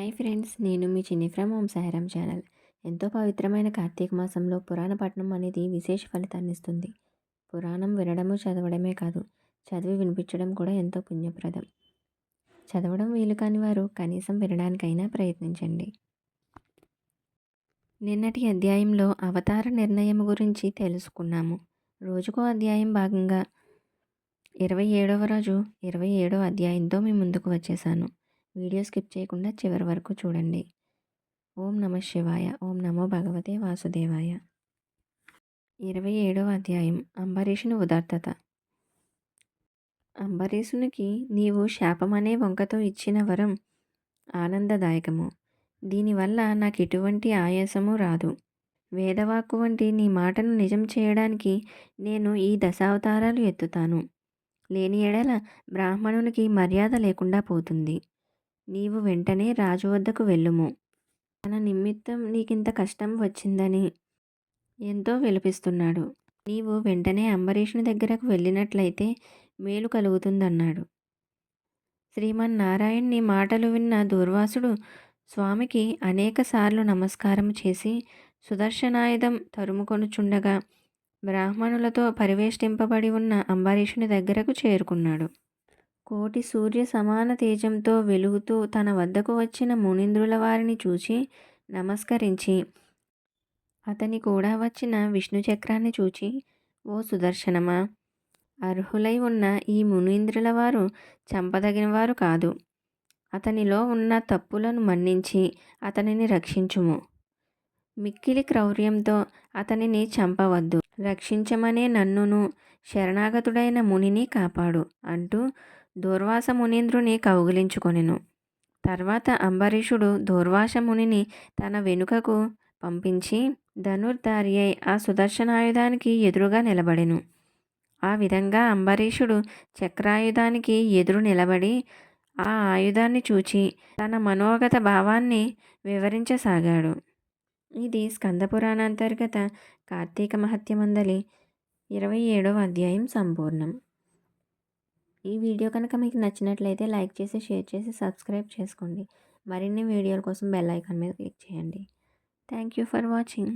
Hi friends నేను మీ చిన్ని from Om Sairam channel. ఎంతో పవిత్రమైన కార్తీక మాసంలో పురాణ పఠనం అనేది విశేష ఫలితాన్ని ఇస్తుంది. పురాణం వినడము చదవడమే కాదు చదివి వినిపించడం కూడా ఎంతో పుణ్యప్రదం. చదవడం వీలు కాని వారు కనీసం వినడానికైనా ప్రయత్నించండి. నిన్నటి అధ్యాయంలో అవతార నిర్ణయం గురించి తెలుసుకున్నాము. రోజుకో అధ్యాయం భాగంగా ఇరవై ఏడవ రోజు ఇరవై ఏడవ అధ్యాయంతో మీ ముందుకు వచ్చేసాను. వీడియో స్కిప్ చేయకుండా చివరి వరకు చూడండి. ఓం నమ శివాయ. ఓం నమో భగవతే వాసుదేవాయ. ఇరవై ఏడవ అధ్యాయం. అంబరీషుని ఉదార్థత అంబరీషునికి నీవు శాపమనే వంకతో ఇచ్చిన వరం ఆనందదాయకము. దీనివల్ల నాకు ఎటువంటి ఆయాసము రాదు. వేదవాక్కు వంటి నీ మాటను నిజం చేయడానికి నేను ఈ దశావతారాలు ఎత్తుతాను. లేని ఎడల బ్రాహ్మణునికి మర్యాద లేకుండా పోతుంది. నీవు వెంటనే రాజు వద్దకు వెళ్ళుము. తన నిమిత్తం నీకింత కష్టం వచ్చిందని ఎంతో విలపిస్తున్నాడు. నీవు వెంటనే అంబరీషుని దగ్గరకు వెళ్ళినట్లయితే మేలు కలుగుతుందన్నాడు. శ్రీమన్నారాయణ్ణి మాటలు విన్న దూర్వాసుడు స్వామికి అనేకసార్లు నమస్కారం చేసి సుదర్శనాయుధం తరుముకొనుచుండగా బ్రాహ్మణులతో పరివేష్టింపబడి ఉన్న అంబరీషుని దగ్గరకు చేరుకున్నాడు. కోటి సూర్య సమాన తేజంతో వెలుగుతూ తన వద్దకు వచ్చిన మునీంద్రుల వారిని చూచి నమస్కరించి అతని కూడా వచ్చిన విష్ణు చక్రాన్ని చూచి ఓ సుదర్శనమా అర్హులై ఉన్న ఈ మునీంద్రుల వారు చంపదగినవారు కాదు. అతనిలో ఉన్న తప్పులను మన్నించి అతనిని రక్షించుము. మిక్కిలి క్రౌర్యంతో అతనిని చంపవద్దు. రక్షించమనే నన్నును శరణాగతుడైన మునిని కాపాడు అంటూ దూర్వాస మునీంద్రుని కౌగిలించుకొనెను. తర్వాత అంబరీషుడు దూర్వాస మునిని తన వెనుకకు పంపించి ధనుర్ధారి అయి ఆ సుదర్శనాయుధానికి ఎదురుగా నిలబడెను. ఆ విధంగా అంబరీషుడు చక్రాయుధానికి ఎదురు నిలబడి ఆ ఆయుధాన్ని చూచి తన మనోగత భావాన్ని వివరించసాగాడు. ఇది స్కందపురాణ అంతర్గత కార్తీక మహత్యమందలి ఇరవై ఏడవ అధ్యాయం సంపూర్ణం. ఈ వీడియో కనుక మీకు నచ్చినట్లయితే లైక్ చేసి షేర్ చేసి సబ్స్క్రైబ్ చేసుకోండి. మరిన్ని వీడియోల కోసం బెల్ ఐకాన్ మీద క్లిక్ చేయండి. Thank you for watching.